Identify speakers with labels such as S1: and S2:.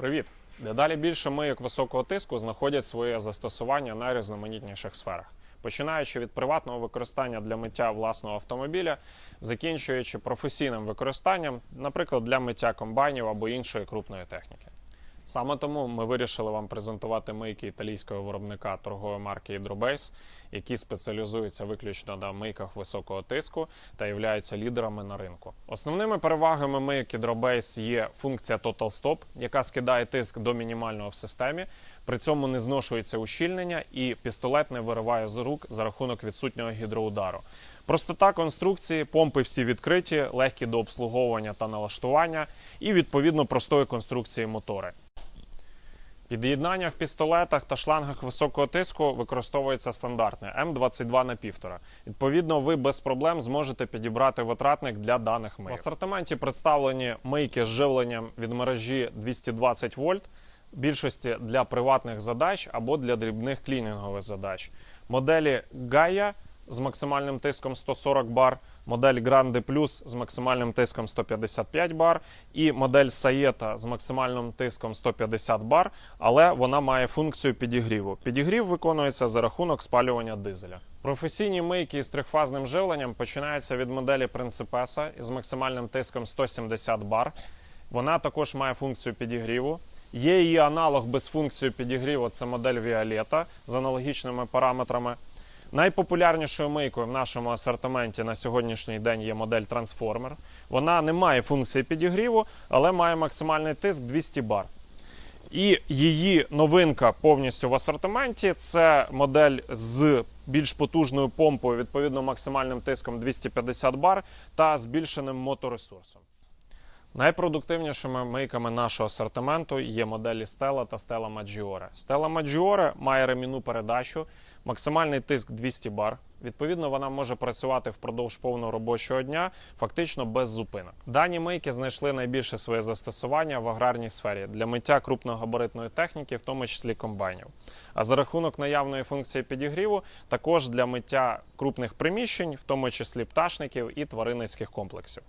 S1: Привіт! Дедалі більше мийок високого тиску знаходять своє застосування на найрізноманітніших сферах, починаючи від приватного використання для миття власного автомобіля, закінчуючи професійним використанням, наприклад, для миття комбайнів або іншої крупної техніки. Саме тому ми вирішили вам презентувати мийки італійського виробника торгової марки Hydrobase, які спеціалізуються виключно на мийках високого тиску та являються лідерами на ринку. Основними перевагами мийок Hydrobase є функція Total Stop, яка скидає тиск до мінімального в системі. При цьому не зношується ущільнення і пістолет не вириває з рук за рахунок відсутнього гідроудару. Простота конструкції, помпи всі відкриті, легкі до обслуговування та налаштування, і відповідно простої конструкції мотори. Під'єднання в пістолетах та шлангах високого тиску використовується стандартне М22 на 1,5. Відповідно, ви без проблем зможете підібрати витратник для даних мийок. В асортименті представлені мийки з живленням від мережі 220 вольт, більшості для приватних задач або для дрібних клінінгових задач. Моделі Gaia з максимальним тиском 140 бар, модель Grande Plus з максимальним тиском 155 бар і модель Saeta з максимальним тиском 150 бар, але вона має функцію підігріву. Підігрів виконується за рахунок спалювання дизеля. Професійні мийки із трьохфазним живленням починаються від моделі Principessa із максимальним тиском 170 бар. Вона також має функцію підігріву. Є її аналог без функції підігріву це модель Violetta з аналогічними параметрами. Найпопулярнішою мийкою в нашому асортименті на сьогоднішній день є модель Transformer. Вона не має функції підігріву, але має максимальний тиск 200 бар. І її новинка повністю в асортименті це модель з більш потужною помпою, відповідно максимальним тиском 250 бар та збільшеним моторесурсом. Найпродуктивнішими мийками нашого асортименту є моделі Stella та Stella Maggiore. Stella Maggiore має ремінну передачу, максимальний тиск 200 бар. Відповідно, вона може працювати впродовж повного робочого дня, фактично без зупинок. Дані мийки знайшли найбільше своє застосування в аграрній сфері для миття крупногабаритної техніки, в тому числі комбайнів. А за рахунок наявної функції підігріву, також для миття крупних приміщень, в тому числі пташників і тваринницьких комплексів.